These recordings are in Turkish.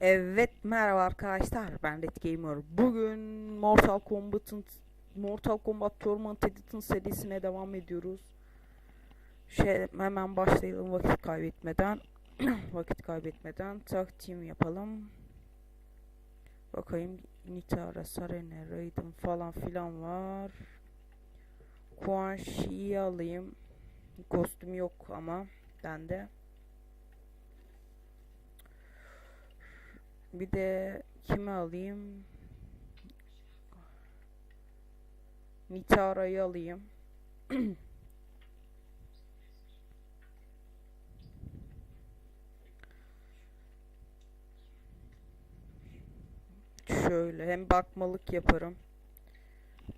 Evet merhaba arkadaşlar ben Red Gamer. Bugün Mortal Kombat'ın Mortal Kombat Tournament Edition serisine devam ediyoruz. Şey hemen başlayalım vakit kaybetmeden. vakit kaybetmeden tag team yapalım. Bakayım Nitara, Sarene, Raiden falan filan var. Quan Chi'yi alayım. Kostüm yok ama bende. Bir de kimi alayım? Nitara'yı alayım. Şöyle hem bakmalık yaparım.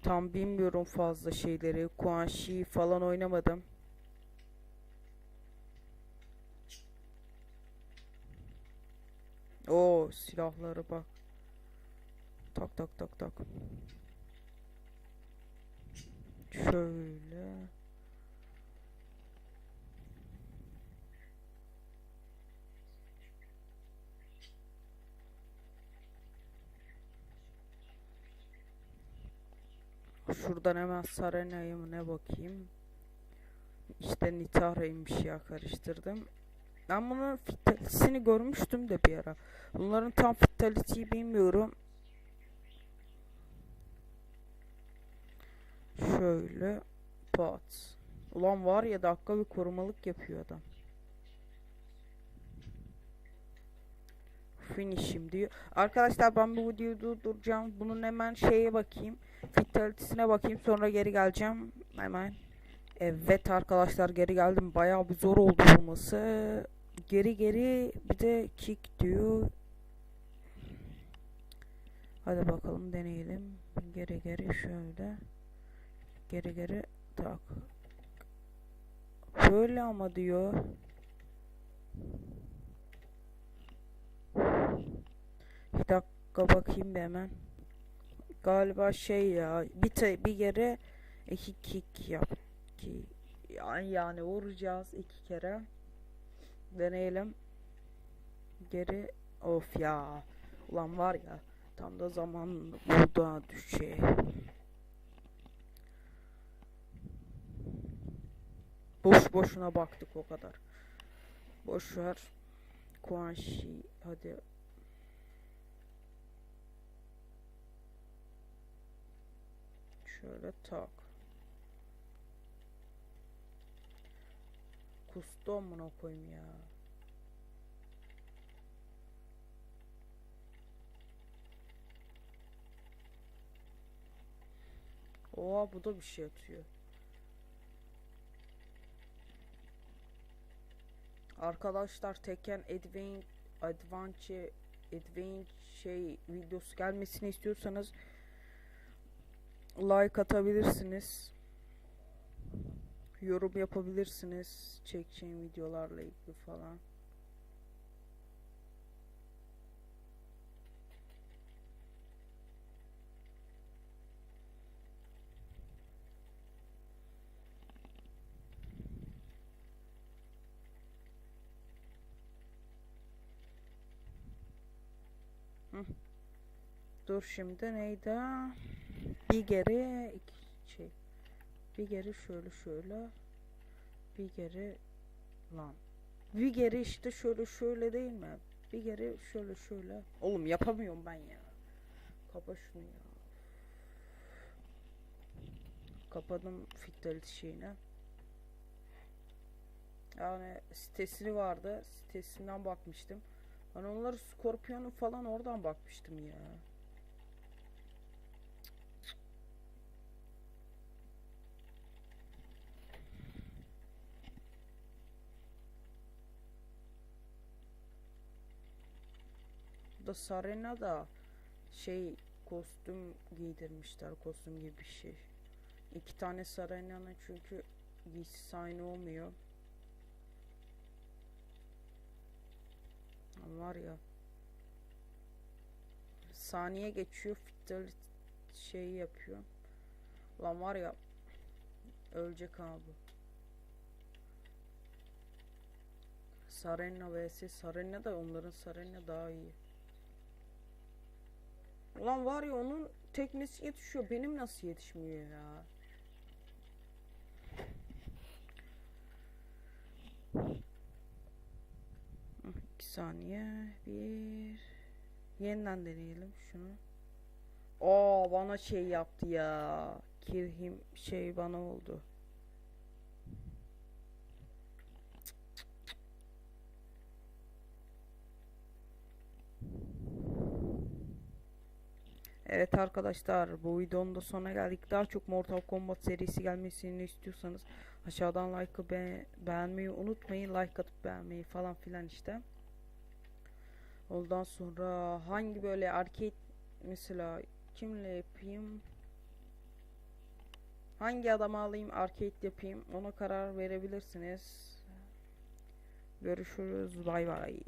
Tam bilmiyorum fazla şeyleri. Quan Chi falan oynamadım. Oo silahlara bak. Tak tak tak tak. Şöyle. Şuradan hemen Sarena'ya ne bakayım. İşte Nitara'ymış ya karıştırdım. Ben bunun fitalisini görmüştüm de bir ara. Bunların tam fitality'yi bilmiyorum. Şöyle pat. Ulan var ya dakika bir korumalık yapıyor adam. Finish'im diyor. Arkadaşlar ben bu videoyu durduracağım. Bunun hemen şeye bakayım. Fatality'sine bakayım sonra geri geleceğim. Hemen. Evet arkadaşlar geri geldim. Bayağı bir zor oldu bulması. Geri geri bir de kick diyor. Hadi bakalım deneyelim. Geri geri şöyle. Geri geri tak. Böyle ama diyor. Bir dakika bakayım bir hemen. Galiba şey ya bir te, bir kere iki kick yap ki yani, yani vuracağız iki kere. Deneyelim. Geri of ya. Ulan var ya tam da zaman burada düşe. Boş boşuna baktık o kadar. Boş ver. Quan Chi hadi. Şöyle tak. Kustu amına koyayım ya. Oha bu da bir şey atıyor. Arkadaşlar Tekken Advent Advance Advent şey videosu gelmesini istiyorsanız like atabilirsiniz. Yorum yapabilirsiniz çekeceğim videolarla ilgili falan. Dur şimdi neydi? Bir geri iki şey. Bir geri şöyle şöyle. Bir geri lan. Bir geri işte şöyle şöyle değil mi? Bir geri şöyle şöyle. Oğlum yapamıyorum ben ya. Kapa şunu ya. Kapadım Fidelity şeyine. Yani sitesini vardı. Sitesinden bakmıştım. Ben onları Scorpion'u falan oradan bakmıştım ya. Bu da Sarena da şey kostüm giydirmişler kostüm gibi bir şey. İki tane Sarena'nın çünkü giysisi aynı olmuyor. Var ya saniye geçiyor fitel şey yapıyor. Lan var ya ölecek abi. Sarena vs Sarena da onların Sarena daha iyi. Ulan var ya onun teknesi yetişiyor. Benim nasıl yetişmiyor ya? İki saniye. Bir. Yeniden deneyelim şunu. Aa bana şey yaptı ya. Kirhim şey bana oldu. Evet arkadaşlar bu videonun da sonuna geldik. Daha çok Mortal Kombat serisi gelmesini istiyorsanız aşağıdan like'ı be- beğenmeyi unutmayın. Like atıp beğenmeyi falan filan işte. Ondan sonra hangi böyle arcade mesela kimle yapayım? Hangi adamı alayım arcade yapayım ona karar verebilirsiniz. Görüşürüz bay bay.